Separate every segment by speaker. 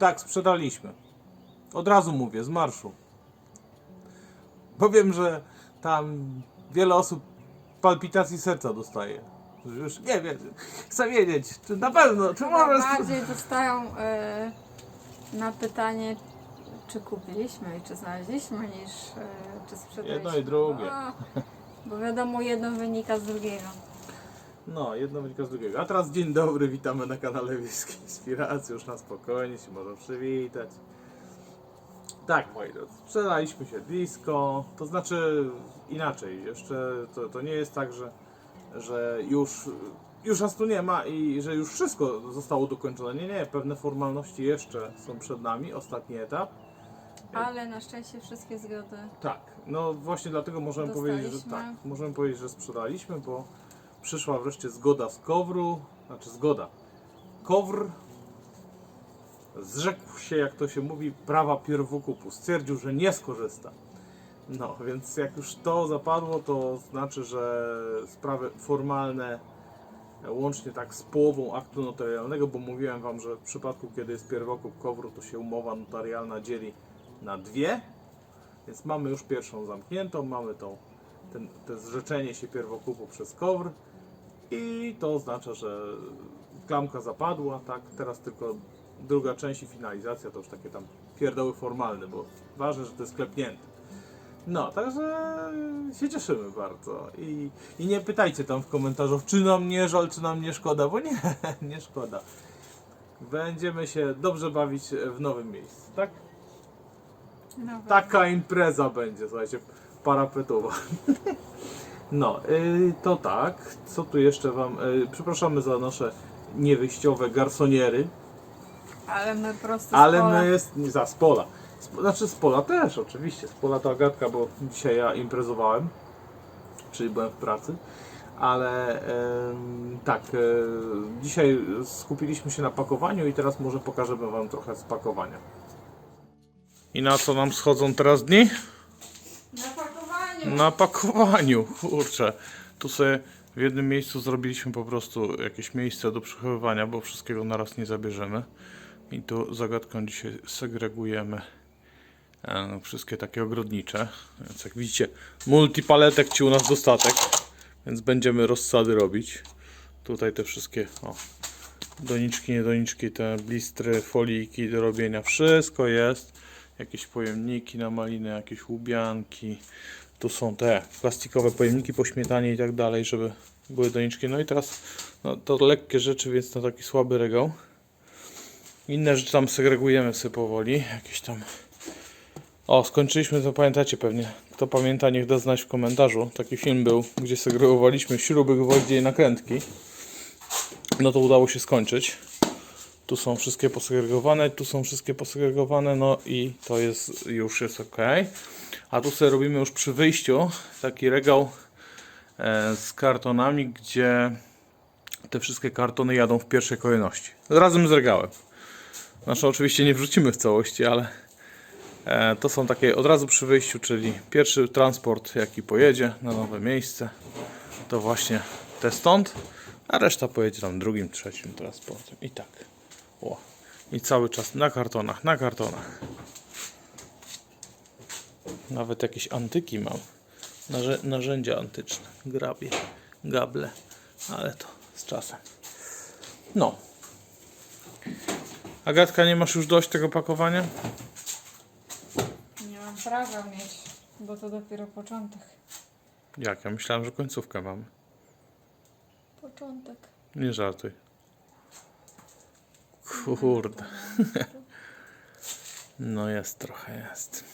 Speaker 1: Tak, sprzedaliśmy. Od razu mówię, z marszu. Powiem, że tam wiele osób palpitacji serca dostaje. Już nie wiem, chcę wiedzieć, czy na pewno, czy
Speaker 2: Chyba
Speaker 1: może...
Speaker 2: bardziej dostają e, na pytanie, czy kupiliśmy i czy znaleźliśmy, niż e, czy sprzedaliśmy.
Speaker 1: Jedno i drugie.
Speaker 2: A, bo wiadomo, jedno wynika z drugiego.
Speaker 1: No, jedno wynika z drugiego. A teraz dzień dobry, witamy na kanale Wiejskiej Inspiracji. Już na spokojnie się może przywitać. Tak, moi drodzy, sprzedaliśmy siedlisko. To znaczy inaczej, jeszcze to, to nie jest tak, że, że już, już nas tu nie ma i że już wszystko zostało dokończone. Nie, nie, pewne formalności jeszcze są przed nami, ostatni etap.
Speaker 2: Ale na szczęście wszystkie zgody.
Speaker 1: Tak, no właśnie dlatego możemy powiedzieć, że
Speaker 2: Dostaliśmy.
Speaker 1: tak, możemy powiedzieć, że sprzedaliśmy, bo przyszła wreszcie zgoda z Kowru, znaczy zgoda. Kowr zrzekł się, jak to się mówi, prawa pierwokupu. Stwierdził, że nie skorzysta. No, więc jak już to zapadło, to znaczy, że sprawy formalne, łącznie tak z połową aktu notarialnego, bo mówiłem Wam, że w przypadku, kiedy jest pierwokup Kowru, to się umowa notarialna dzieli na dwie, więc mamy już pierwszą zamkniętą, mamy tą, ten, to zrzeczenie się pierwokupu przez KOWR i to oznacza, że klamka zapadła, tak, teraz tylko druga część i finalizacja to już takie tam pierdoły formalne, bo ważne, że to jest klepnięte. No, także się cieszymy bardzo i, i nie pytajcie tam w komentarzach, czy nam nie żal, czy nam nie szkoda, bo nie, nie szkoda. Będziemy się dobrze bawić w nowym miejscu, tak?
Speaker 2: No,
Speaker 1: Taka impreza będzie, słuchajcie, parapetowa. No, y, to tak. Co tu jeszcze wam... Y, przepraszamy za nasze niewyjściowe garsoniery,
Speaker 2: Ale my prosto z
Speaker 1: ale
Speaker 2: pola.
Speaker 1: my jest... Za, z pola. Z, znaczy z pola też, oczywiście. Z pola to Agatka, bo dzisiaj ja imprezowałem, czyli byłem w pracy. Ale em, tak, e, dzisiaj skupiliśmy się na pakowaniu i teraz może pokażemy wam trochę z pakowania. I na co nam schodzą teraz dni?
Speaker 2: Na pakowaniu!
Speaker 1: Kurczę. Tu sobie w jednym miejscu zrobiliśmy po prostu jakieś miejsce do przechowywania, bo wszystkiego naraz nie zabierzemy. I tu zagadką dzisiaj segregujemy e, wszystkie takie ogrodnicze. Więc jak widzicie, multipaletek ci u nas dostatek, więc będziemy rozsady robić. Tutaj te wszystkie o, doniczki, niedoniczki, te blistry, folijki do robienia, wszystko jest. Jakieś pojemniki na maliny, jakieś łubianki. Tu są te plastikowe pojemniki po śmietanie i tak dalej, żeby były doniczki. No i teraz no, to lekkie rzeczy, więc na taki słaby regał. Inne rzeczy tam segregujemy sobie powoli. Jakieś tam. O, skończyliśmy, to pamiętacie pewnie. Kto pamięta, niech da znać w komentarzu. Taki film był, gdzie segregowaliśmy śruby, gwoździe i nakrętki. No to udało się skończyć. Tu są wszystkie posegregowane, tu są wszystkie posegregowane, no i to jest już jest ok. A tu sobie robimy już przy wyjściu taki regał e, z kartonami, gdzie te wszystkie kartony jadą w pierwszej kolejności. Razem z regałem. Znaczy oczywiście nie wrzucimy w całości, ale e, to są takie od razu przy wyjściu, czyli pierwszy transport jaki pojedzie na nowe miejsce, to właśnie te stąd, a reszta pojedzie tam drugim, trzecim transportem i tak. O. I cały czas na kartonach, na kartonach. Nawet jakieś antyki mam. Narze narzędzia antyczne. Grabie, gable. Ale to z czasem. No. Agatka, nie masz już dość tego pakowania?
Speaker 2: Nie mam prawa mieć, bo to dopiero początek.
Speaker 1: Jak? Ja myślałem, że końcówkę mamy.
Speaker 2: Początek.
Speaker 1: Nie żartuj. Kurde. No jest trochę, jest.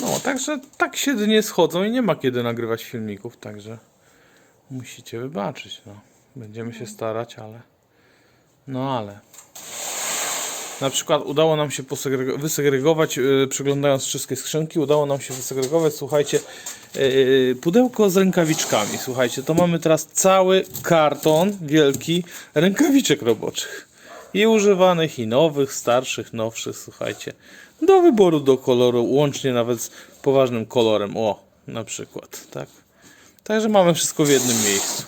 Speaker 1: No, także tak się dnie schodzą i nie ma kiedy nagrywać filmików, także musicie wybaczyć, no. Będziemy się starać, ale... No ale... Na przykład udało nam się wysegregować, yy, przeglądając wszystkie skrzynki, udało nam się wysegregować, słuchajcie, yy, pudełko z rękawiczkami. Słuchajcie, to mamy teraz cały karton wielki rękawiczek roboczych. I używanych, i nowych, starszych, nowszych, słuchajcie. Do wyboru, do koloru, łącznie nawet z poważnym kolorem. O, na przykład, tak. Także mamy wszystko w jednym miejscu.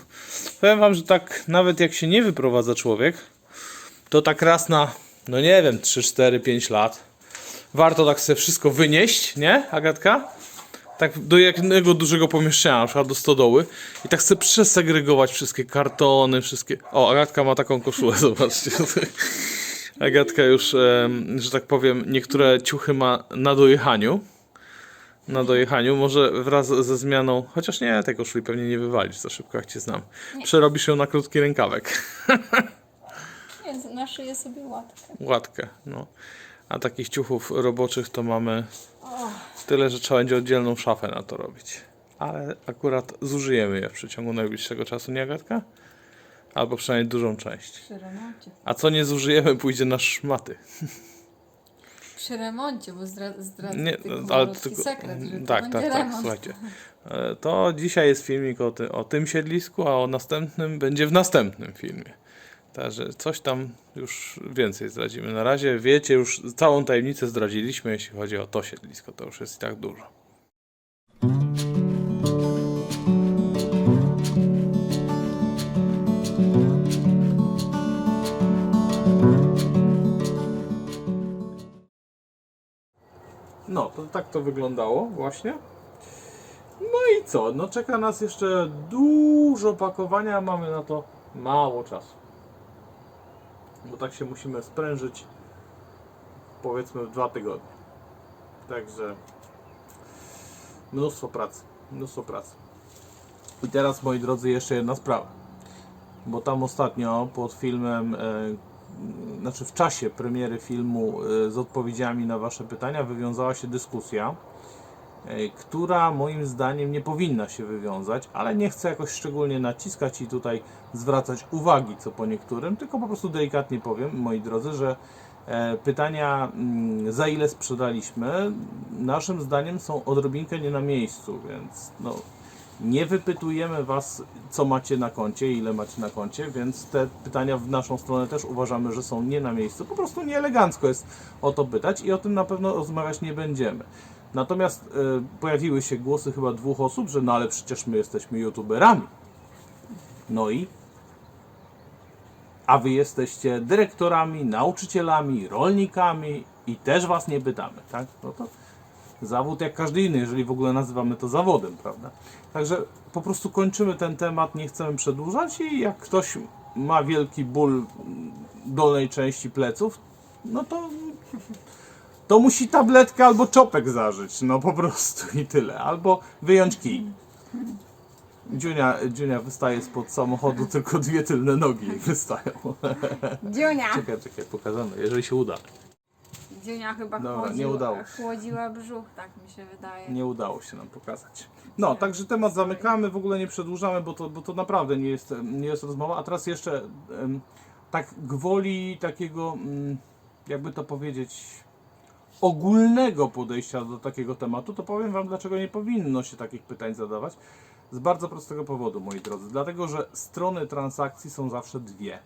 Speaker 1: Powiem wam, że tak nawet jak się nie wyprowadza człowiek, to tak raz na no nie wiem, 3, 4, 5 lat. Warto tak sobie wszystko wynieść, nie, Agatka? Tak do jednego dużego pomieszczenia, na przykład do stodoły i tak sobie przesegregować wszystkie kartony, wszystkie... O, Agatka ma taką koszulę, zobaczcie. Agatka już, że tak powiem, niektóre ciuchy ma na dojechaniu. Na dojechaniu, może wraz ze zmianą, chociaż nie, tej koszuli pewnie nie wywalisz za szybko, jak cię znam. Przerobisz ją na krótki rękawek.
Speaker 2: Nie, na szyję sobie łatkę.
Speaker 1: Łatkę, no. A takich ciuchów roboczych to mamy tyle, że trzeba będzie oddzielną szafę na to robić. Ale akurat zużyjemy je w przeciągu najbliższego czasu, nie Agatka? Albo przynajmniej dużą część.
Speaker 2: Przy remoncie.
Speaker 1: A co nie zużyjemy, pójdzie na szmaty.
Speaker 2: Przy remoncie, bo zdra- zdradzę
Speaker 1: Nie, ale tylko.
Speaker 2: sekret, że to
Speaker 1: tak,
Speaker 2: będzie
Speaker 1: tak, tak,
Speaker 2: remont.
Speaker 1: słuchajcie. E, To dzisiaj jest filmik o, ty, o tym siedlisku, a o następnym będzie w następnym filmie. Także coś tam już więcej zdradzimy. Na razie wiecie, już całą tajemnicę zdradziliśmy, jeśli chodzi o to siedlisko. To już jest i tak dużo. No, to tak to wyglądało właśnie. No i co? No czeka nas jeszcze dużo pakowania, mamy na to mało czasu. Bo tak się musimy sprężyć powiedzmy w dwa tygodnie. Także mnóstwo pracy, mnóstwo pracy. I teraz moi drodzy jeszcze jedna sprawa. Bo tam ostatnio pod filmem, e, znaczy w czasie premiery filmu e, z odpowiedziami na Wasze pytania wywiązała się dyskusja, która moim zdaniem nie powinna się wywiązać, ale nie chcę jakoś szczególnie naciskać i tutaj zwracać uwagi co po niektórym, tylko po prostu delikatnie powiem, moi drodzy, że e, pytania mm, za ile sprzedaliśmy, naszym zdaniem są odrobinkę nie na miejscu, więc no, nie wypytujemy Was, co macie na koncie, ile macie na koncie, więc te pytania w naszą stronę też uważamy, że są nie na miejscu. Po prostu nieelegancko jest o to pytać i o tym na pewno rozmawiać nie będziemy. Natomiast e, pojawiły się głosy chyba dwóch osób, że no ale przecież my jesteśmy youtuberami. No i? A wy jesteście dyrektorami, nauczycielami, rolnikami i też was nie pytamy, tak? No to zawód jak każdy inny, jeżeli w ogóle nazywamy to zawodem, prawda? Także po prostu kończymy ten temat, nie chcemy przedłużać i jak ktoś ma wielki ból dolnej części pleców, no to to musi tabletkę albo czopek zażyć, no po prostu i tyle, albo wyjąć kij. Dziunia, Dziunia wystaje spod samochodu, tylko dwie tylne nogi jej wystają.
Speaker 2: Dziunia!
Speaker 1: Czekaj, czekaj, pokażemy, jeżeli się uda.
Speaker 2: Dziunia chyba
Speaker 1: Dobra, nie
Speaker 2: chłodziła,
Speaker 1: udało się.
Speaker 2: chłodziła brzuch, tak mi się wydaje.
Speaker 1: Nie udało się nam pokazać. No, także temat zamykamy, w ogóle nie przedłużamy, bo to, bo to naprawdę nie jest, nie jest rozmowa. A teraz jeszcze em, tak gwoli takiego, mm, jakby to powiedzieć, ogólnego podejścia do takiego tematu, to powiem Wam, dlaczego nie powinno się takich pytań zadawać. Z bardzo prostego powodu, moi drodzy. Dlatego, że strony transakcji są zawsze dwie.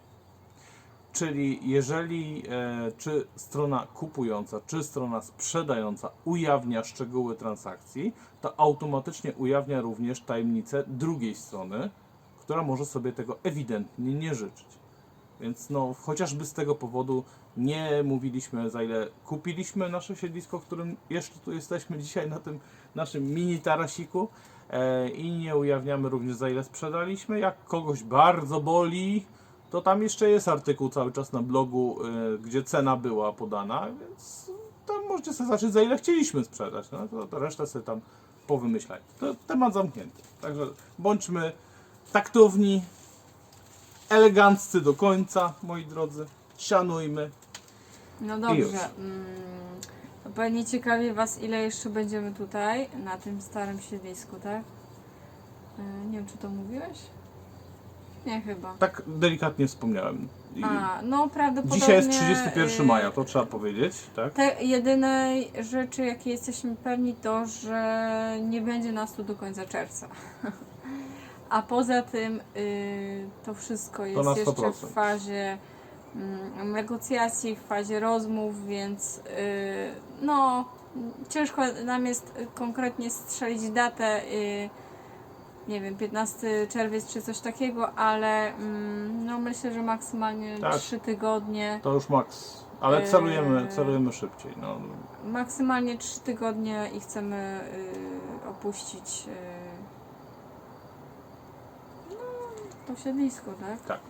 Speaker 1: Czyli jeżeli e, czy strona kupująca, czy strona sprzedająca ujawnia szczegóły transakcji, to automatycznie ujawnia również tajemnicę drugiej strony, która może sobie tego ewidentnie nie życzyć. Więc no, chociażby z tego powodu nie mówiliśmy za ile kupiliśmy nasze siedlisko, którym jeszcze tu jesteśmy dzisiaj na tym naszym mini tarasiku e, i nie ujawniamy również za ile sprzedaliśmy. Jak kogoś bardzo boli, to tam jeszcze jest artykuł cały czas na blogu, y, gdzie cena była podana, więc tam możecie sobie zacząć za ile chcieliśmy sprzedać. No to, to resztę sobie tam powymyślać. To temat zamknięty. Także bądźmy taktowni, eleganccy do końca, moi drodzy. Szanujmy.
Speaker 2: No dobrze. Mm, to pewnie ciekawi Was, ile jeszcze będziemy tutaj, na tym starym siedlisku, tak? E, Nie wiem, czy to mówiłeś? Nie, chyba.
Speaker 1: Tak delikatnie wspomniałem. I
Speaker 2: A, no prawdopodobnie...
Speaker 1: Dzisiaj jest 31
Speaker 2: e,
Speaker 1: maja, to trzeba powiedzieć, tak?
Speaker 2: Te jedynej rzeczy, jakie jesteśmy pewni, to, że nie będzie nas tu do końca czerwca. A poza tym y, to wszystko jest
Speaker 1: na
Speaker 2: jeszcze
Speaker 1: 100%.
Speaker 2: w fazie mm, negocjacji, w fazie rozmów, więc y, no ciężko nam jest konkretnie strzelić datę. Y, nie wiem, 15 czerwiec czy coś takiego, ale mm, no myślę, że maksymalnie
Speaker 1: Tak.
Speaker 2: 3 tygodnie.
Speaker 1: To już maks. Ale
Speaker 2: Eee,
Speaker 1: celujemy, celujemy szybciej. No.
Speaker 2: Maksymalnie 3 tygodnie i chcemy y, opuścić y, to siedlisko, tak?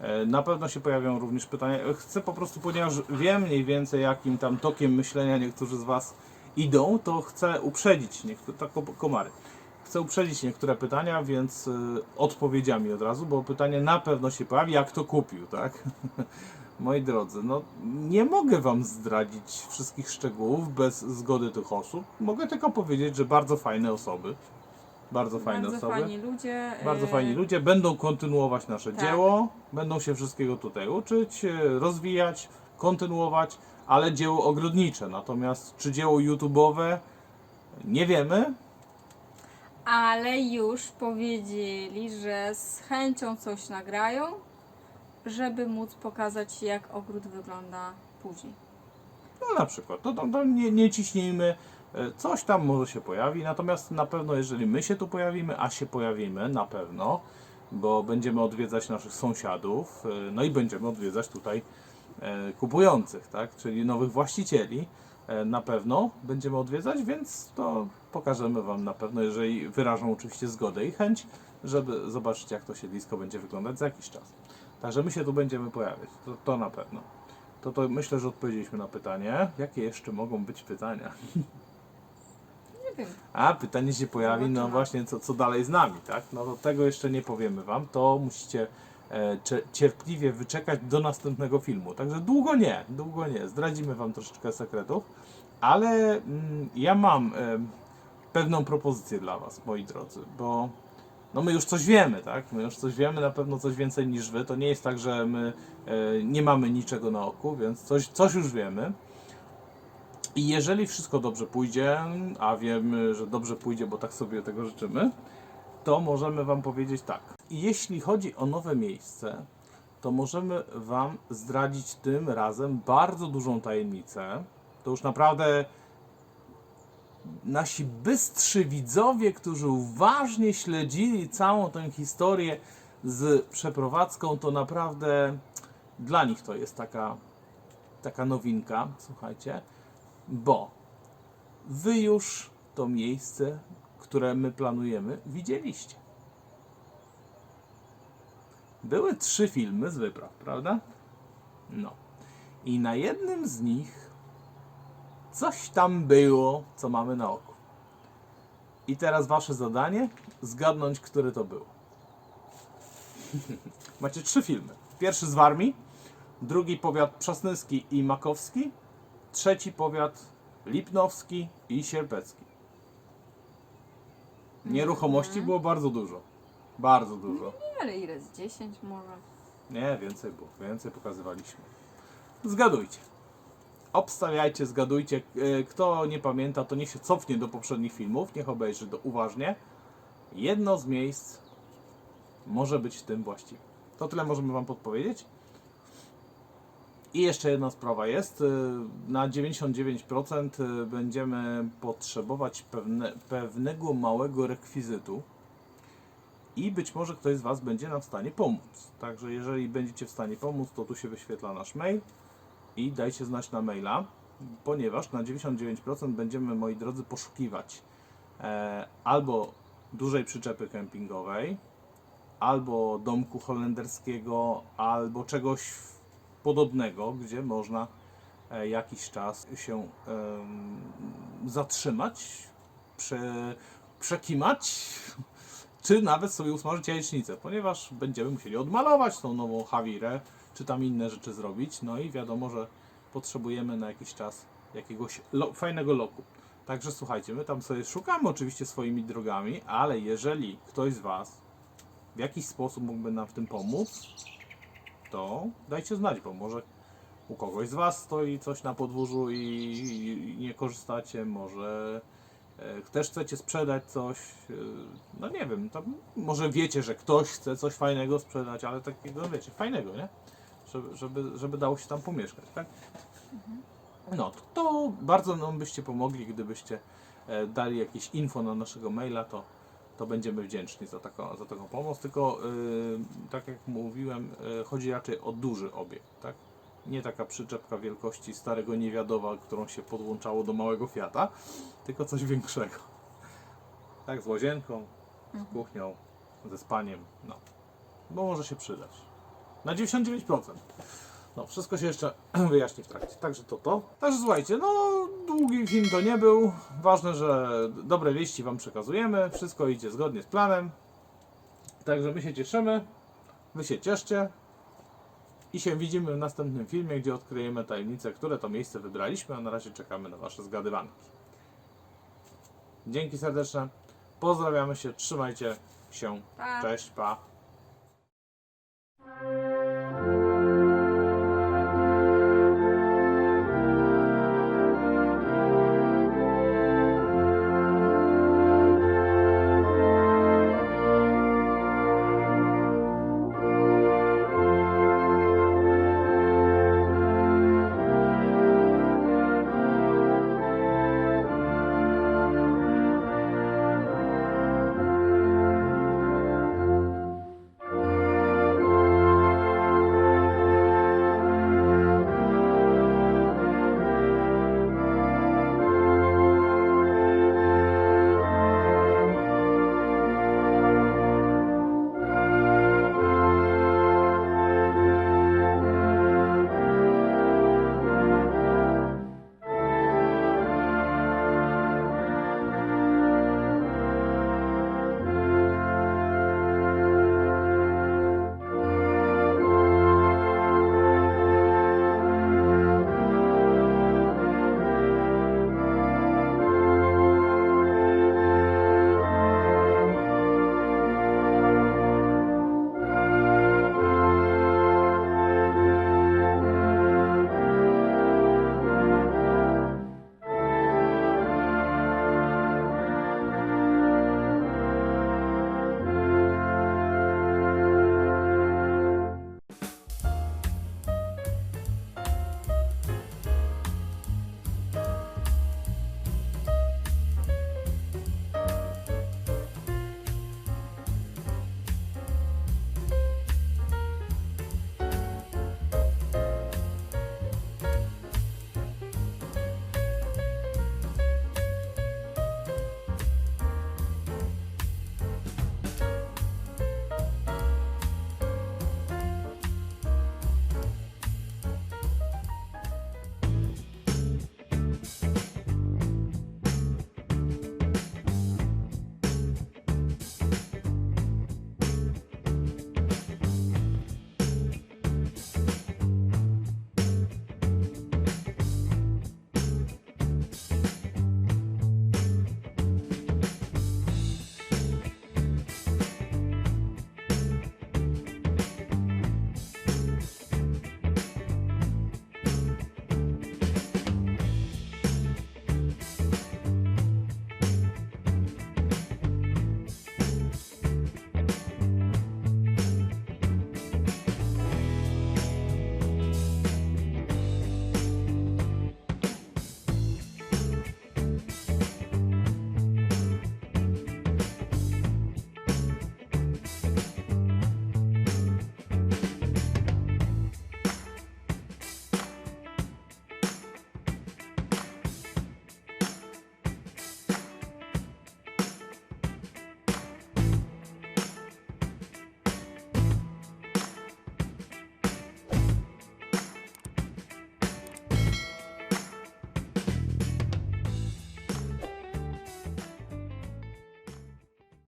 Speaker 1: E, Na pewno się pojawią również pytania. E, Chcę po prostu, ponieważ wiem mniej więcej jakim tam tokiem myślenia niektórzy z Was idą, to chcę uprzedzić niektóre, tak ko- komary. Chcę uprzedzić niektóre pytania, więc y, odpowiedziami od razu, bo pytanie na pewno się pojawi, jak to kupił, tak? Moi drodzy, no nie mogę Wam zdradzić wszystkich szczegółów bez zgody tych osób. Mogę tylko powiedzieć, że bardzo fajne osoby. Bardzo fajne
Speaker 2: Bardzo
Speaker 1: osoby.
Speaker 2: fajni ludzie.
Speaker 1: Bardzo
Speaker 2: y,
Speaker 1: fajni ludzie będą kontynuować nasze
Speaker 2: Tak.
Speaker 1: dzieło, będą się wszystkiego tutaj uczyć, e, rozwijać, kontynuować, ale dzieło ogrodnicze. Natomiast czy dzieło YouTube'owe nie wiemy.
Speaker 2: Ale już powiedzieli, że z chęcią coś nagrają, żeby móc pokazać, jak ogród wygląda później.
Speaker 1: No na przykład, to, to, to nie, nie ciśnijmy, e, coś tam może się pojawi, natomiast na pewno jeżeli my się tu pojawimy, a się pojawimy na pewno, bo będziemy odwiedzać naszych sąsiadów, e, no i będziemy odwiedzać tutaj e, kupujących, tak, czyli nowych właścicieli, e, na pewno będziemy odwiedzać, więc to pokażemy Wam na pewno, jeżeli wyrażą oczywiście zgodę i chęć, żeby zobaczyć jak to siedlisko będzie wyglądać za jakiś czas. Także my się tu będziemy pojawiać, to, to na pewno. To, to myślę, że odpowiedzieliśmy na pytanie. Jakie jeszcze mogą być pytania?
Speaker 2: Nie wiem.
Speaker 1: A, pytanie się pojawi, no właśnie, co, co dalej z nami, tak? No to tego jeszcze nie powiemy Wam, to musicie e, cze- cierpliwie wyczekać do następnego filmu. Także długo nie, długo nie. Zdradzimy Wam troszeczkę sekretów, ale mm, ja mam e, pewną propozycję dla Was, moi drodzy, bo no my już coś wiemy, tak? My już coś wiemy, na pewno coś więcej niż Wy. To nie jest tak, że my e, nie mamy niczego na oku, więc coś, coś już wiemy. I jeżeli wszystko dobrze pójdzie, a wiemy, że dobrze pójdzie, bo tak sobie tego życzymy, to możemy Wam powiedzieć tak. Jeśli chodzi o nowe miejsce, to możemy Wam zdradzić tym razem bardzo dużą tajemnicę. To już naprawdę nasi bystrzy widzowie, którzy uważnie śledzili całą tę historię z przeprowadzką, to naprawdę dla nich to jest taka, taka nowinka, słuchajcie, bo wy już to miejsce, które my planujemy, widzieliście. Były trzy filmy z wypraw, prawda? No. I na jednym z nich coś tam było, co mamy na oku. I teraz wasze zadanie zgadnąć, który to był. Macie trzy filmy. Pierwszy z Warmii, drugi powiat Przasnyski i Makowski, trzeci powiat Lipnowski i Sierpecki. Nieruchomości było bardzo dużo. Bardzo dużo.
Speaker 2: Nie, ale ile z 10 może?
Speaker 1: Nie, więcej było. Więcej pokazywaliśmy. Zgadujcie. Obstawiajcie, zgadujcie. E, Kto nie pamięta, to niech się cofnie do poprzednich filmów, niech obejrzy to uważnie. Jedno z miejsc może być tym właściwym. To tyle możemy Wam podpowiedzieć. I jeszcze jedna sprawa jest. E, Na 99% będziemy potrzebować pewne, pewnego małego rekwizytu i być może ktoś z Was będzie nam w stanie pomóc. Także jeżeli będziecie w stanie pomóc, to tu się wyświetla nasz mail i dajcie znać na maila, ponieważ na 99% będziemy, moi drodzy, poszukiwać e, albo dużej przyczepy kempingowej, albo domku holenderskiego, albo czegoś podobnego, gdzie można e, jakiś czas się zatrzymać, prze, przekimać, czy nawet sobie usmażyć jajecznicę, ponieważ będziemy musieli odmalować tą nową Hawirę, czy tam inne rzeczy zrobić, no i wiadomo, że potrzebujemy na jakiś czas jakiegoś lo- fajnego loku. Także słuchajcie, my tam sobie szukamy oczywiście swoimi drogami, ale jeżeli ktoś z Was w jakiś sposób mógłby nam w tym pomóc, to dajcie znać, bo może u kogoś z Was stoi coś na podwórzu i, i nie korzystacie, może e, też chcecie sprzedać coś, e, no nie wiem, może wiecie, że ktoś chce coś fajnego sprzedać, ale takiego, wiecie, fajnego, nie? Żeby, żeby, żeby dało się tam pomieszkać, tak? No, to, to bardzo nam byście pomogli, gdybyście e, dali jakieś info na naszego maila, to, to będziemy wdzięczni za taką, za taką pomoc, tylko e, tak jak mówiłem, e, chodzi raczej o duży obiekt, tak? Nie taka przyczepka wielkości starego niewiadoma, którą się podłączało do małego Fiata, tylko coś większego. Tak, z łazienką, z kuchnią, ze spaniem, no. Bo może się przydać. Na 99%. No, wszystko się jeszcze wyjaśni w trakcie. Także to to. Także słuchajcie, no długi film to nie był. Ważne, że dobre wieści Wam przekazujemy. Wszystko idzie zgodnie z planem. Także my się cieszymy. Wy się cieszcie. I się widzimy w następnym filmie, gdzie odkryjemy tajemnicę, które to miejsce wybraliśmy, a na razie czekamy na Wasze zgadywanki. Dzięki serdeczne. Pozdrawiamy się, trzymajcie się.
Speaker 2: Pa.
Speaker 1: Cześć, pa.